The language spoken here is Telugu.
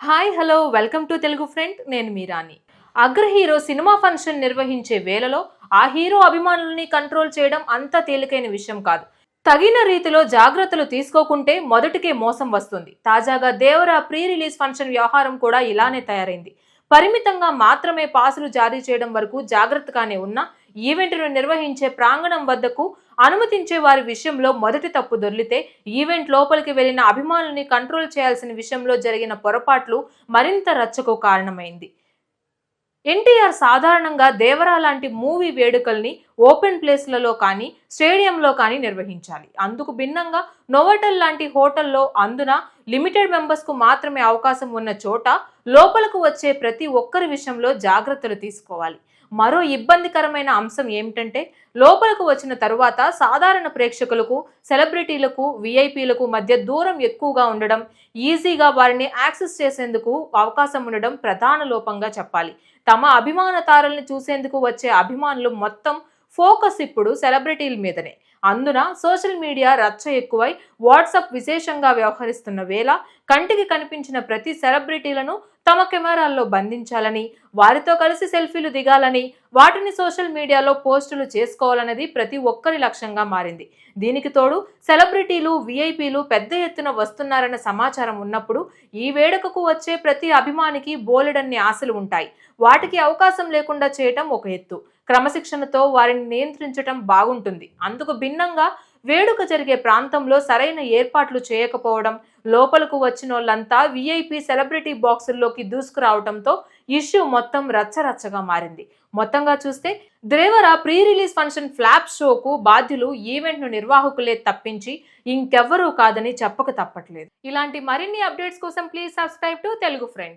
Hi hello welcome to Telugu friend. నేను మీరాని అగ్ర హీరో సినిమా ఫంక్షన్ నిర్వహించే వేళలో ఆ హీరో అభిమానుల్ని కంట్రోల్ చేయడం అంత తేలికైన విషయం కాదు. తగిన రీతిలో జాగ్రత్తలు తీసుకోకుంటే మొదటికే మోసం వస్తుంది. తాజాగా దేవరా ప్రీ రిలీజ్ ఫంక్షన్ వ్యవహారం కూడా ఇలానే తయారైంది. పరిమితంగా మాత్రమే పాసులు జారీ చేయడం వరకు జాగ్రత్తగానే ఉన్న ఈవెంట్ను నిర్వహించే ప్రాంగణం వద్దకు అనుమతించే వారి విషయంలో మొదటి తప్పు దొర్లితే ఈవెంట్ లోపలికి వెళ్ళిన అభిమానుల్ని కంట్రోల్ చేయాల్సిన విషయంలో జరిగిన పొరపాట్లు మరింత రచ్చకు కారణమైంది. ఎన్టీఆర్ సాధారణంగా దేవరా లాంటి మూవీ వేడుకల్ని ఓపెన్ ప్లేస్లలో కానీ స్టేడియంలో కానీ నిర్వహించాలి. అందుకు భిన్నంగా నోవటల్ లాంటి హోటల్లో అందున లిమిటెడ్ మెంబర్స్కు మాత్రమే అవకాశం ఉన్న చోట లోపలకు వచ్చే ప్రతి ఒక్కరి విషయంలో జాగ్రత్తలు తీసుకోవాలి. మరో ఇబ్బందికరమైన అంశం ఏమిటంటే లోపలకు వచ్చిన తరువాత సాధారణ ప్రేక్షకులకు సెలబ్రిటీలకు విఐపీలకు మధ్య దూరం ఎక్కువగా ఉండడం ఈజీగా వారిని యాక్సెస్ చేసేందుకు అవకాశం ఉండడం ప్రధాన లోపంగా చెప్పాలి. తమ అభిమాన తారల్ని చూసేందుకు వచ్చే అభిమానులు మొత్తం ఫోకస్ ఇప్పుడు సెలబ్రిటీల మీదనే. అందున సోషల్ మీడియా రచ్చ ఎక్కువై వాట్సాప్ విశేషంగా వ్యవహరిస్తున్న వేళ కంటికి కనిపించిన ప్రతి సెలబ్రిటీలను తమ కెమెరాల్లో బంధించాలని వారితో కలిసి సెల్ఫీలు దిగాలని వాటిని సోషల్ మీడియాలో పోస్టులు చేసుకోవాలనేది ప్రతి ఒక్కరి లక్ష్యంగా మారింది. దీనికి తోడు సెలబ్రిటీలు విఐపీలు పెద్ద ఎత్తున వస్తున్నారన్న సమాచారం ఉన్నప్పుడు ఈ వేడుకకు వచ్చే ప్రతి అభిమానికి బోలెడన్ని ఆశలు ఉంటాయి. వాటికి అవకాశం లేకుండా చేయటం ఒక ఎత్తు. క్రమశిక్షణతో వారిని నియంత్రించటం బాగుంటుంది. అందుకు భిన్నంగా వేడుక జరిగే ప్రాంతంలో సరైన ఏర్పాట్లు చేయకపోవడం లోపలకు వచ్చిన వాళ్ళంతా విఐపి సెలబ్రిటీ బాక్సుల్లోకి దూసుకురావడంతో ఇష్యూ మొత్తం రచ్చరచ్చగా మారింది. మొత్తంగా చూస్తే Devara pre release function flop షోకు బాధ్యులు ఈవెంట్ను నిర్వాహకులే తప్పించి ఇంకెవ్వరూ కాదని చెప్పక తప్పట్లేదు. ఇలాంటి మరిన్ని అప్డేట్స్ కోసం please subscribe to Telugu friend